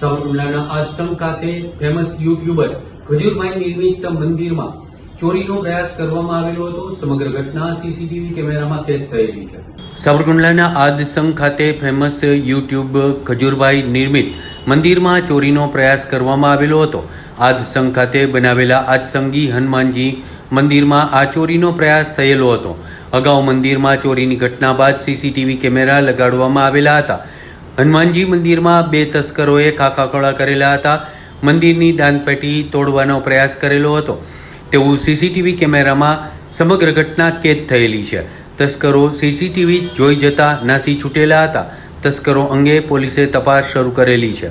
સાવરકુંડલાના આશ્રમ ખાતે famous YouTuber Khajurbhai નિર્મિત મંદિરમાં ચોરીનો પ્રયાસ કરવામાં આવેલો હતો. સમગ્ર ઘટના સીસીટીવી કેમેરામાં કેદ થયેલી છે. સાવરકુંડલાના આદસંગ ખાતે ફેમસ યુટ્યુબ ખજૂરભાઈ નિર્મિત મંદિરમાં ચોરીનો પ્રયાસ કરવામાં આવેલો હતો. આદસંગ ખાતે બનાવેલા આદસંગી હનુમાનજી મંદિરમાં આ ચોરીનો પ્રયાસ થયેલો હતો. અગાઉ મંદિરમાં ચોરીની ઘટના બાદ સીસીટીવી કેમેરા લગાડવામાં આવેલા હતા. હનુમાનજી મંદિરમાં બે તસ્કરોએ ખાખાખોળા કરેલા હતા. મંદિરની દાનપેટી તોડવાનો પ્રયાસ કરેલો હતો. તેવું સીસીટીવી કેમેરામાં સમગ્ર ઘટના કેદ થયેલી છે. તસ્કરો સીસીટીવી જોઈ જતા નાસી છૂટેલા હતા. તસ્કરો અંગે પોલીસે તપાસ શરૂ કરેલી છે.